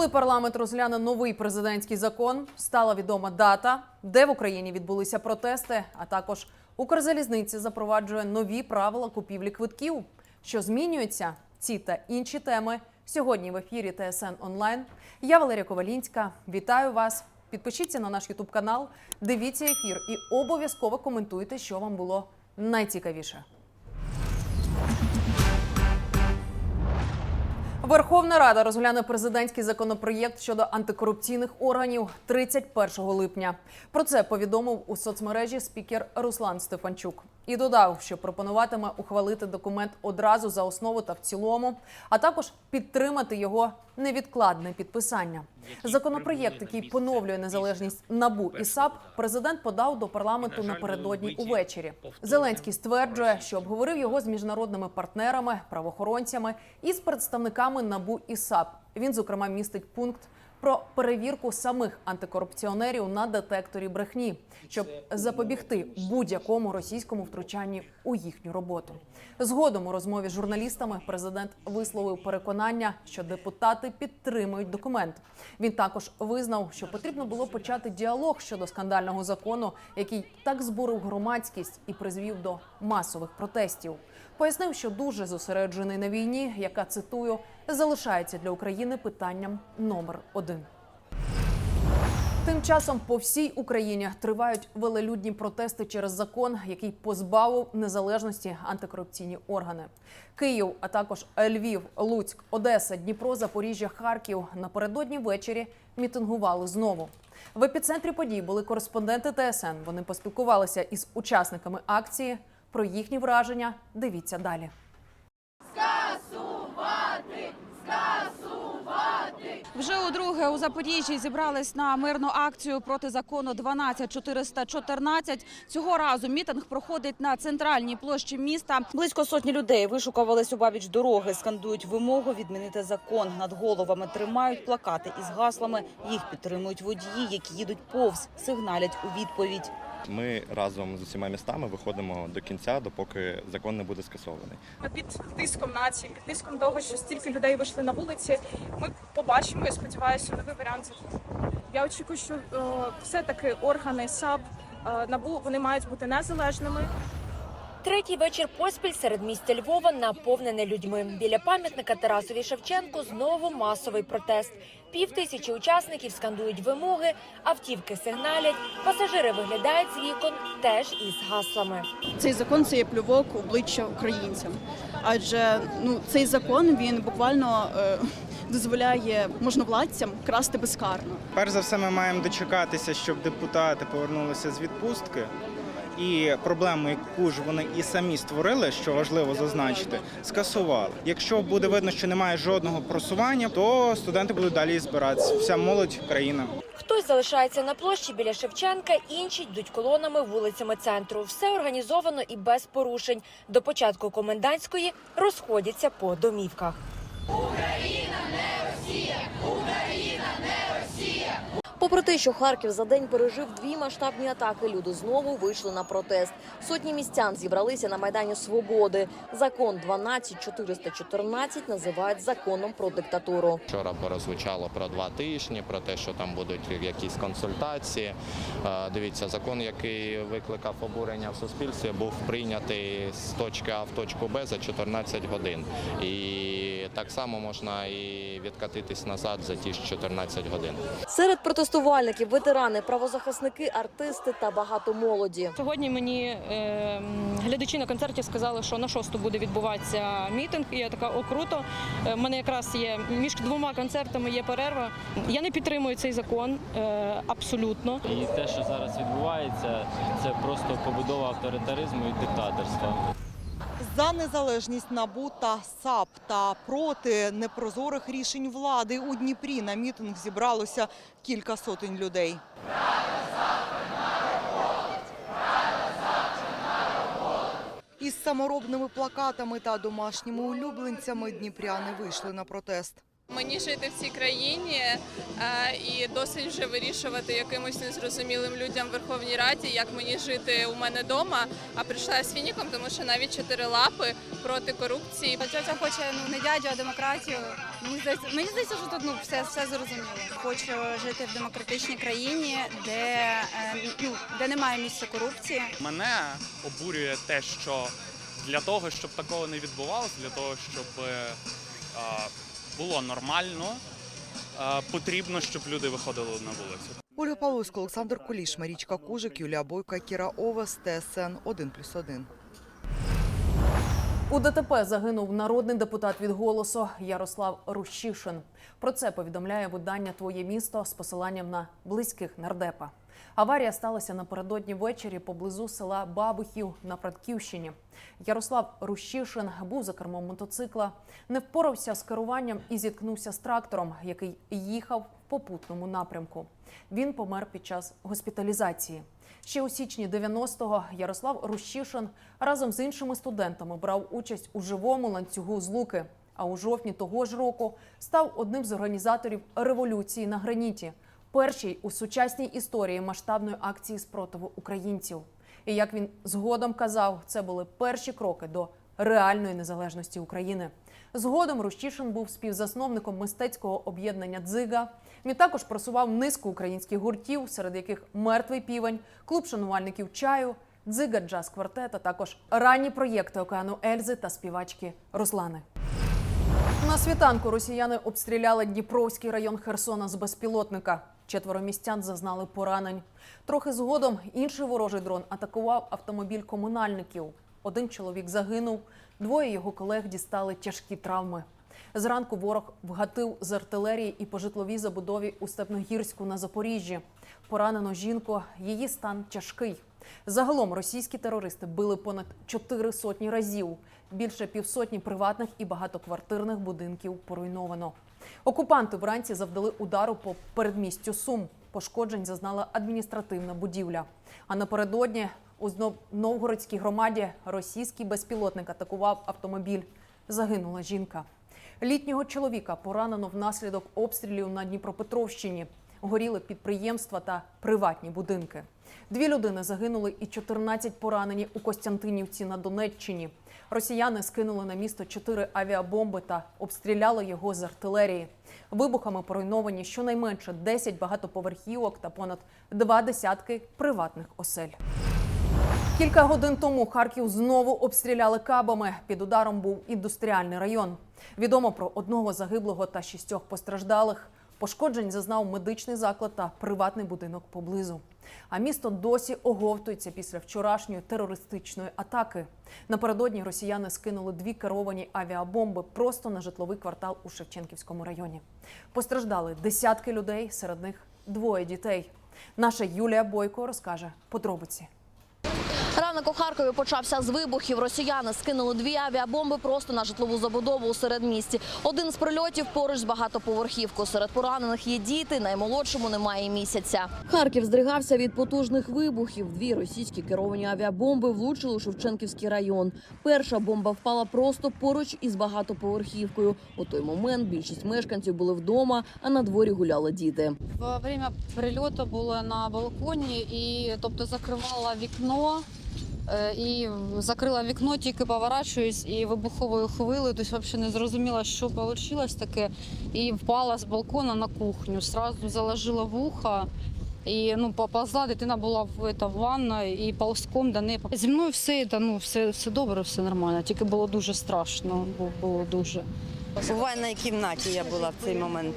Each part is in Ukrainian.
Коли парламент розгляне новий президентський закон, стала відома дата, де в Україні відбулися протести, а також Укрзалізниці запроваджує нові правила купівлі квитків. Що змінюється? Ці та інші теми сьогодні в ефірі ТСН онлайн. Я Валерія Ковалінська. Вітаю вас. Підпишіться на наш Ютуб канал, дивіться ефір і обов'язково коментуйте, що вам було найцікавіше. Верховна Рада розгляне президентський законопроєкт щодо антикорупційних органів 31 липня. Про це повідомив у соцмережі спікер Руслан Стефанчук і додав, що пропонуватиме ухвалити документ одразу за основу та в цілому, а також підтримати його невідкладне підписання. Законопроєкт, який поновлює незалежність набу і САП, президент подав до парламенту напередодні увечері. Зеленський стверджує, що обговорив його з міжнародними партнерами, правоохоронцями і з представниками набу і САП. Він зокрема містить пункт про перевірку самих антикорупціонерів на детекторі брехні, щоб запобігти будь-якому російському втручанні у їхню роботу. Згодом у розмові з журналістами президент висловив переконання, що депутати підтримують документ. Він також визнав, що потрібно було почати діалог щодо скандального закону, який так збурив громадськість і призвів до масових протестів. Пояснив, що дуже зосереджений на війні, яка цитую залишається для України питанням номер один. Тим часом по всій Україні тривають велелюдні протести через закон, який позбавив незалежності антикорупційні органи. Київ, а також Львів, Луцьк, Одеса, Дніпро, Запоріжжя, Харків напередодні ввечері мітингували знову. В епіцентрі подій були кореспонденти ТСН. Вони поспілкувалися із учасниками акції. Про їхні враження дивіться далі. Вже у Запоріжжі зібрались на мирну акцію проти закону 12414. Цього разу мітинг проходить на центральній площі міста. Близько сотні людей вишукувались у бабіч дороги, скандують вимогу відмінити закон. Над головами тримають плакати із гаслами. Їх підтримують водії, які їдуть повз, сигналять у відповідь. Ми разом з усіма містами виходимо до кінця, допоки закон не буде скасований. під тиском нації, під тиском того, що стільки людей вийшли на вулиці. Ми побачимо і сподіваюся, новий варіант закону. Я очікую, що е, все-таки органи САП е, набу вони мають бути незалежними. Третій вечір поспіль серед місця Львова наповнене людьми. Біля пам'ятника Тарасові Шевченку знову масовий протест. Пів тисячі учасників скандують вимоги, автівки сигналять, пасажири виглядають з вікон теж із гаслами. Цей закон це є плювок обличчя українцям, адже ну цей закон він буквально е, дозволяє можновладцям красти безкарно. Перш за все, ми маємо дочекатися, щоб депутати повернулися з відпустки. І проблему, яку ж вони і самі створили, що важливо зазначити, скасували. Якщо буде видно, що немає жодного просування, то студенти будуть далі збиратися. Вся молодь країна. Хтось залишається на площі біля Шевченка, інші йдуть колонами вулицями центру. Все організовано і без порушень. До початку комендантської розходяться по домівках. Попри те, що Харків за день пережив дві масштабні атаки, люди знову вийшли на протест. Сотні містян зібралися на майдані Свободи. Закон 12414 називають законом про диктатуру. Вчора прозвучало про два тижні, про те, що там будуть якісь консультації. Е, Дивіться, закон, який викликав обурення в суспільстві, був прийнятий з точки А в точку Б за 14 годин. І так само можна і відкатитись назад за ті ж 14 годин. Серед протестувальників ветерани, правозахисники, артисти та багато молоді. Сьогодні мені е, глядачі на концерті сказали, що на шосту буде відбуватися мітинг. І я така о круто. Е, в мене якраз є між двома концертами є перерва. Я не підтримую цей закон е, абсолютно. І те, що зараз відбувається, це просто побудова авторитаризму і диктаторства. За незалежність НАБУ та САП та проти непрозорих рішень влади у Дніпрі на мітинг зібралося кілька сотень людей. Із саморобними плакатами та домашніми улюбленцями дніпряни вийшли на протест. Мені жити в цій країні е, і досить вже вирішувати якимось незрозумілим людям в Верховній Раді, як мені жити у мене вдома. А прийшла я з фініком, тому що навіть чотири лапи проти корупції. Тетя хоче ну не дядю, а демократію. Мені здається, мені здається, що тут ну все, все зрозуміло. Хочу жити в демократичній країні, де е, ну де немає місця корупції. Мене обурює те, що для того, щоб такого не відбувалося, для того, щоб е, було нормально, е, потрібно, щоб люди виходили на вулицю. Ольга Павловська, Олександр Куліш, Марічка Кужик, Юлія Бойко, Кіра Овес, ТСН 1+,1. У ДТП загинув народний депутат від голосу Ярослав Рущишин. Про це повідомляє видання Твоє місто з посиланням на близьких нардепа. Аварія сталася напередодні ввечері поблизу села Бабухів на Франківщині. Ярослав Рущишин був за кермом мотоцикла, не впорався з керуванням і зіткнувся з трактором, який їхав в попутному напрямку. Він помер під час госпіталізації. Ще у січні 90-го Ярослав Рущишин разом з іншими студентами брав участь у живому ланцюгу злуки. А у жовтні того ж року став одним з організаторів революції на граніті, першій у сучасній історії масштабної акції спротиву українців. І як він згодом казав, це були перші кроки до реальної незалежності України. Згодом Рущишин був співзасновником мистецького об'єднання Дзига. Він також просував низку українських гуртів, серед яких мертвий півень, клуб шанувальників чаю, дзига джаз квартет, а також ранні проєкти океану Ельзи та співачки Руслани. На світанку росіяни обстріляли Дніпровський район Херсона з безпілотника. Четверо містян зазнали поранень. Трохи згодом інший ворожий дрон атакував автомобіль комунальників. Один чоловік загинув, двоє його колег дістали тяжкі травми. Зранку ворог вгатив з артилерії і по житловій забудові у Степногірську на Запоріжжі. Поранено жінку, її стан тяжкий. Загалом російські терористи били понад чотири сотні разів. Більше півсотні приватних і багатоквартирних будинків поруйновано. Окупанти вранці завдали удару по передмістю Сум. Пошкоджень зазнала адміністративна будівля. А напередодні у Новгородській громаді російський безпілотник атакував автомобіль. Загинула жінка. Літнього чоловіка поранено внаслідок обстрілів на Дніпропетровщині. Горіли підприємства та приватні будинки. Дві людини загинули і 14 поранені у Костянтинівці на Донеччині. Росіяни скинули на місто чотири авіабомби та обстріляли його з артилерії. Вибухами поруйновані щонайменше 10 багатоповерхівок та понад два десятки приватних осель. Кілька годин тому Харків знову обстріляли кабами. Під ударом був індустріальний район. Відомо про одного загиблого та шістьох постраждалих. Пошкоджень зазнав медичний заклад та приватний будинок поблизу. А місто досі оговтується після вчорашньої терористичної атаки. Напередодні росіяни скинули дві керовані авіабомби просто на житловий квартал у Шевченківському районі. Постраждали десятки людей, серед них двоє дітей. Наша Юлія Бойко розкаже подробиці. Ранок у Харкові почався з вибухів. Росіяни скинули дві авіабомби просто на житлову забудову у середмісті. Один з прильотів поруч з багатоповерхівкою. Серед поранених є діти, наймолодшому немає місяця. Харків здригався від потужних вибухів. Дві російські керовані авіабомби влучили у Шевченківський район. Перша бомба впала просто поруч із багатоповерхівкою. У той момент більшість мешканців були вдома, а на дворі гуляли діти. Во время прильоту була на балконі і тобто закривала вікно. Е, І закрила вікно, тільки поворачуюсь і вибуховою хвилею, тобто взагалі не зрозуміла, що вийшло таке. І впала з балкона на кухню. Сразу заложила вуха. І ну поползла, дитина була в, это, в ванной і ползком до неї. Зі мною все, це, ну, все, все добре, все нормально. Тільки було дуже страшно. бу- Було дуже. У ванній кімнаті я була в цей момент.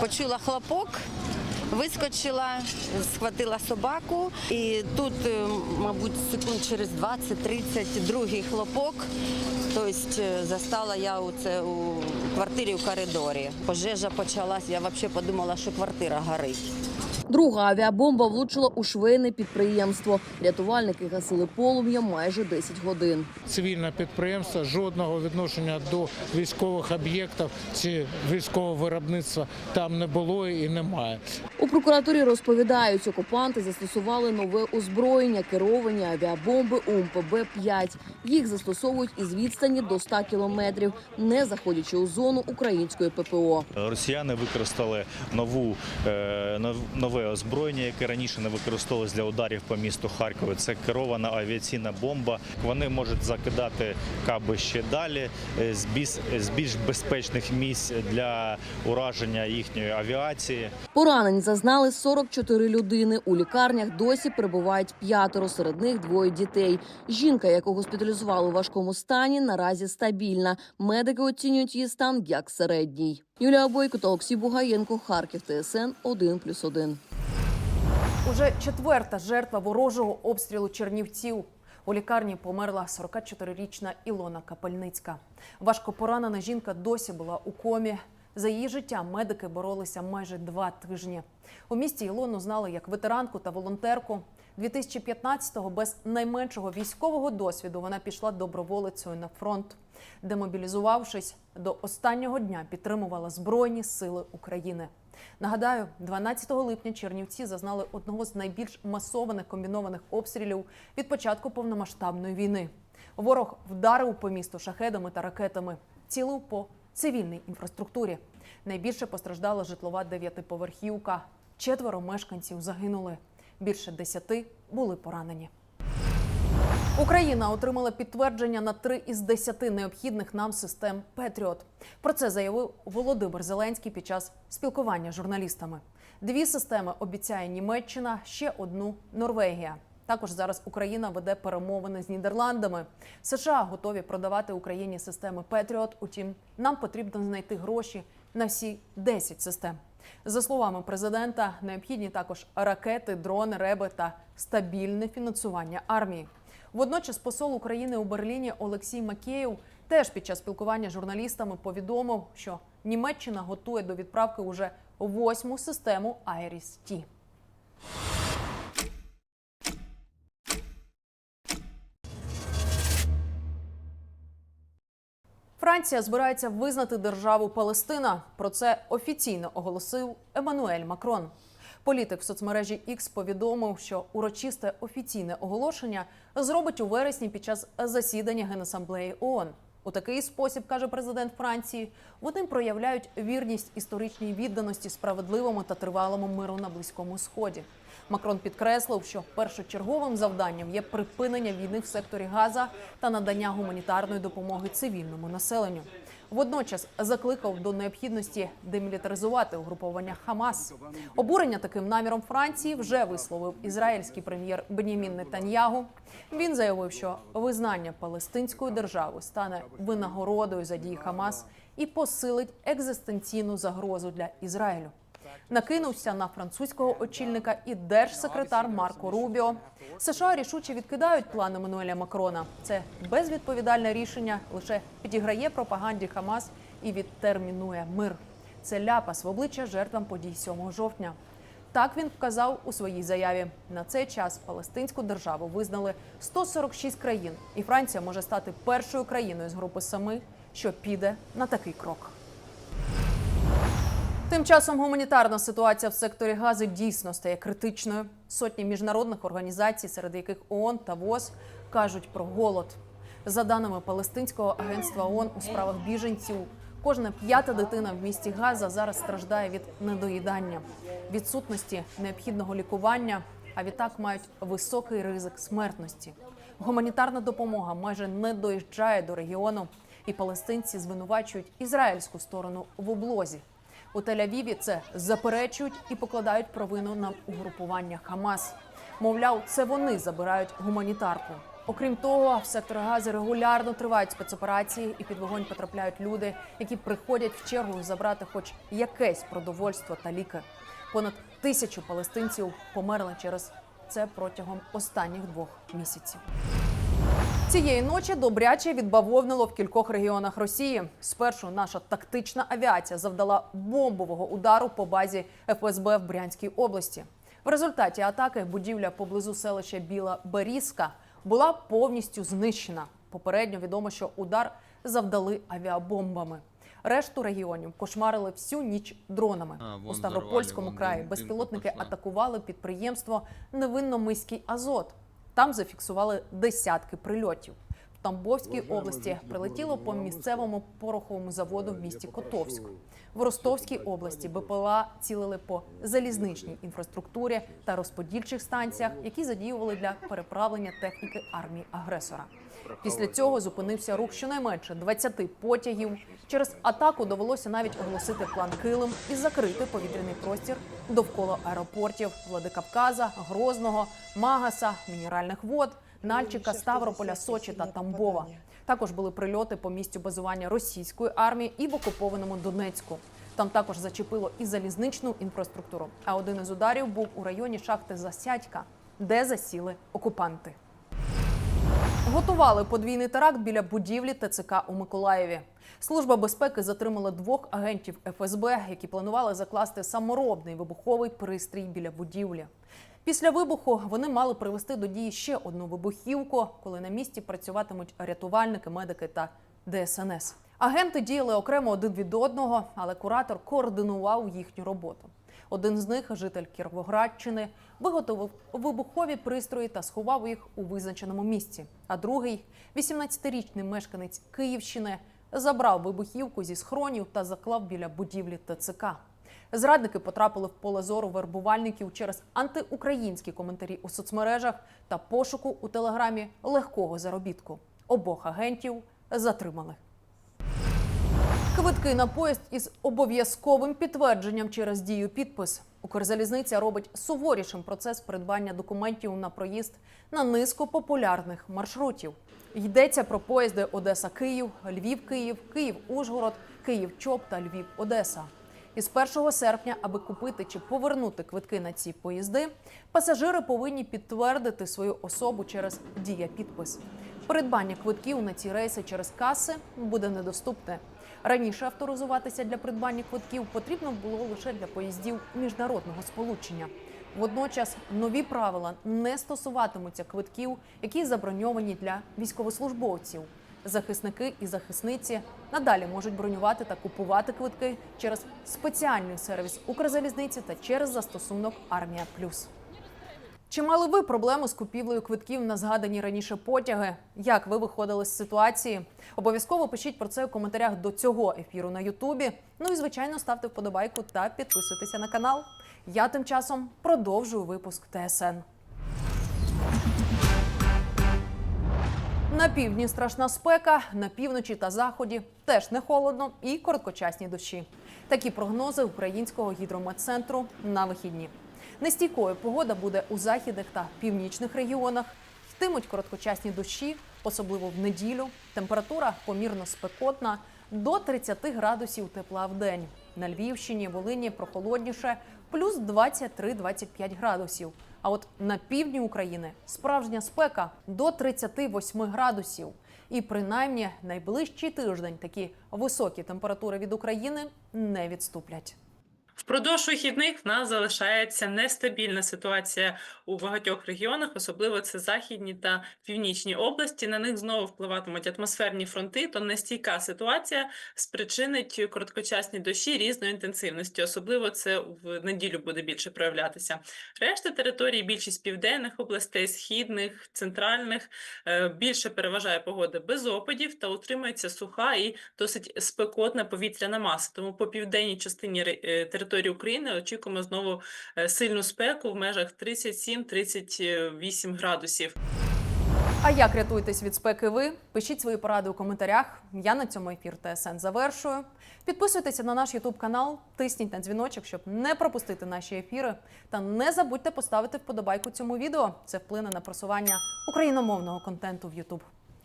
Почула хлопок, вискочила, схватила собаку. І тут, е, мабуть, секунд через 20-30 другий хлопок. Тобто е, застала я у, це, у квартирі в коридорі. Пожежа почалась, я взагалі подумала, що квартира горить. Друга авіабомба влучила у швейне підприємство. Рятувальники гасили полум'я майже 10 годин. цивільне підприємство жодного відношення до військових об'єктів чи військового виробництва там не було і немає. У прокуратурі розповідають, окупанти застосували нове озброєння, керовані авіабомби УМПБ-5. Їх застосовують із відстані до 100 кілометрів, не заходячи у зону української ППО. Росіяни використали нову е, нов- нове озброєння, яке раніше не використовувалось для ударів по місту Харкову. Це керована авіаційна бомба. Вони можуть закидати каби ще далі е, більш, з більш безпечних місць для ураження їхньої авіації. Поранень зазнали 44 людини. У лікарнях досі перебувають п'ятеро, серед них двоє дітей. Жінка, яку госпіталізували у важкому стані, наразі стабільна. Медики оцінюють її стан як середній. Юлія Бойко та Олексій Бугаєнко, Харків, ТСН 1+,1. Уже четверта жертва ворожого обстрілу Чернівців. У лікарні померла 44-річна Ілона Капельницька. Важко поранена жінка досі була у комі. За її життя медики боролися майже два тижні. У місті Ілону знали як ветеранку та волонтерку. 2015-го без найменшого військового досвіду вона пішла доброволицею на фронт. Демобілізувавшись, до останнього дня підтримувала Збройні Сили України. Нагадаю, 12 липня Чернівці зазнали одного з найбільш масованих комбінованих обстрілів від початку повномасштабної війни. Ворог вдарив по місту шахедами та ракетами, цілив по цивільній інфраструктурі. Найбільше постраждала житлова дев'ятиповерхівка. Четверо мешканців загинули. Більше десяти були поранені. Україна отримала підтвердження на три із десяти необхідних нам систем Петріот. Про це заявив Володимир Зеленський під час спілкування з журналістами. Дві системи обіцяє Німеччина, ще одну Норвегія. Також зараз Україна веде перемовини з Нідерландами. США готові продавати Україні системи Петріот. Утім, нам потрібно знайти гроші на всі 10 систем. За словами президента, необхідні також ракети, дрони, реби та стабільне фінансування армії. Водночас посол України у Берліні Олексій Макеєв теж під час спілкування з журналістами повідомив, що Німеччина готує до відправки уже восьму систему Айріс Ті. Франція збирається визнати державу Палестина. Про це офіційно оголосив Еммануель Макрон. Політик в соцмережі X повідомив, що урочисте офіційне оголошення зробить у вересні під час засідання Генасамблеї ООН. У такий спосіб каже президент Франції. Вони проявляють вірність історичній відданості справедливому та тривалому миру на близькому сході. Макрон підкреслив, що першочерговим завданням є припинення війни в секторі Газа та надання гуманітарної допомоги цивільному населенню. Водночас закликав до необхідності демілітаризувати угруповання Хамас. Обурення таким наміром Франції вже висловив ізраїльський прем'єр Бенімін Нетаньягу. Він заявив, що визнання палестинської держави стане винагородою за дії Хамас і посилить екзистенційну загрозу для Ізраїлю. Накинувся на французького очільника і держсекретар Марко Рубіо. США рішуче відкидають плани Мануеля Макрона. Це безвідповідальне рішення лише підіграє пропаганді Хамас і відтермінує мир. Це ляпас в обличчя жертвам подій 7 жовтня. Так він вказав у своїй заяві. На цей час палестинську державу визнали 146 країн, і Франція може стати першою країною з групи семи, що піде на такий крок. Тим часом гуманітарна ситуація в секторі газу дійсно стає критичною. Сотні міжнародних організацій, серед яких ООН та ВОЗ, кажуть про голод. За даними Палестинського агентства ООН у справах біженців, кожна п'ята дитина в місті Газа зараз страждає від недоїдання, відсутності необхідного лікування, а відтак мають високий ризик смертності. Гуманітарна допомога майже не доїжджає до регіону, і палестинці звинувачують ізраїльську сторону в облозі. У Тель-Авіві це заперечують і покладають провину на угрупування Хамас. Мовляв, це вони забирають гуманітарку. Окрім того, в секторі Гази регулярно тривають спецоперації, і під вогонь потрапляють люди, які приходять в чергу забрати хоч якесь продовольство та ліки. Понад тисячу палестинців померли через це протягом останніх двох місяців. Цієї ночі добряче відбавовнило в кількох регіонах Росії. Спершу наша тактична авіація завдала бомбового удару по базі ФСБ в Брянській області. В результаті атаки будівля поблизу селища Біла Берізка була повністю знищена. Попередньо відомо, що удар завдали авіабомбами. Решту регіонів кошмарили всю ніч дронами. А, У Ставропольському краї безпілотники атакували підприємство Невинномиський Азот. Там зафіксували десятки прильотів. В Тамбовській області прилетіло по місцевому пороховому заводу в місті Котовськ. В Ростовській області БПЛА цілили по залізничній інфраструктурі та розподільчих станціях, які задіювали для переправлення техніки армії агресора. Після цього зупинився рух щонайменше 20 потягів. Через атаку довелося навіть оголосити план Килим і закрити повітряний простір довкола аеропортів Владикавказа, Грозного, Магаса, Мінеральних вод, Нальчика, Ставрополя, Сочі та Тамбова. Також були прильоти по місцю базування російської армії і в окупованому Донецьку. Там також зачепило і залізничну інфраструктуру. А один із ударів був у районі шахти Засядька, де засіли окупанти. Готували подвійний теракт біля будівлі ТЦК у Миколаєві. Служба безпеки затримала двох агентів ФСБ, які планували закласти саморобний вибуховий пристрій біля будівлі. Після вибуху вони мали привести до дії ще одну вибухівку, коли на місці працюватимуть рятувальники, медики та ДСНС. Агенти діяли окремо один від одного, але куратор координував їхню роботу. Один з них, житель Кіровоградщини, виготовив вибухові пристрої та сховав їх у визначеному місці. А другий, 18-річний мешканець Київщини, забрав вибухівку зі схронів та заклав біля будівлі ТЦК. Зрадники потрапили в поле зору вербувальників через антиукраїнські коментарі у соцмережах та пошуку у телеграмі легкого заробітку. Обох агентів затримали. Квитки на поїзд із обов'язковим підтвердженням через дію підпис. Укрзалізниця робить суворішим процес придбання документів на проїзд на низку популярних маршрутів. Йдеться про поїзди Одеса-Київ, Львів-Київ, Київ-Ужгород, Київ-Чоп та Львів-Одеса. Із 1 серпня, аби купити чи повернути квитки на ці поїзди, пасажири повинні підтвердити свою особу через дія підпис. Придбання квитків на ці рейси через каси буде недоступне. Раніше авторизуватися для придбання квитків потрібно було лише для поїздів міжнародного сполучення. Водночас нові правила не стосуватимуться квитків, які заброньовані для військовослужбовців. Захисники і захисниці надалі можуть бронювати та купувати квитки через спеціальний сервіс Укрзалізниці та через застосунок Армія Плюс. Чи мали ви проблему з купівлею квитків на згадані раніше потяги? Як ви виходили з ситуації? Обов'язково пишіть про це у коментарях до цього ефіру на Ютубі. Ну і звичайно ставте вподобайку та підписуйтеся на канал. Я тим часом продовжую випуск ТСН. На півдні страшна спека, на півночі та заході теж не холодно і короткочасні дощі. Такі прогнози українського гідрометцентру на вихідні. Нестійкою погода буде у західних та північних регіонах. Йтимуть короткочасні дощі, особливо в неділю. Температура помірно спекотна до 30 градусів тепла в день. На Львівщині, Волині прохолодніше, плюс 23-25 градусів. А от на півдні України справжня спека до 38 градусів. І принаймні найближчий тиждень такі високі температури від України не відступлять. Впродовж вихідних в нас залишається нестабільна ситуація у багатьох регіонах, особливо це західні та північні області. На них знову впливатимуть атмосферні фронти. То нестійка ситуація спричинить короткочасні дощі різної інтенсивності. Особливо це в неділю буде більше проявлятися. Решта територій, більшість південних областей, східних, центральних е, більше переважає погода без опадів та утримується суха і досить спекотна повітряна маса. Тому по південній частині е, території України очікуємо знову е, сильну спеку в межах 37-38 градусів. А як рятуєтесь від спеки ви? Пишіть свої поради у коментарях. Я на цьому ефір ТСН завершую. Підписуйтеся на наш Ютуб канал, тисніть на дзвіночок, щоб не пропустити наші ефіри. Та не забудьте поставити вподобайку цьому відео. Це вплине на просування україномовного контенту в Ютуб.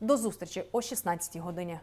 До зустрічі о 16 годині.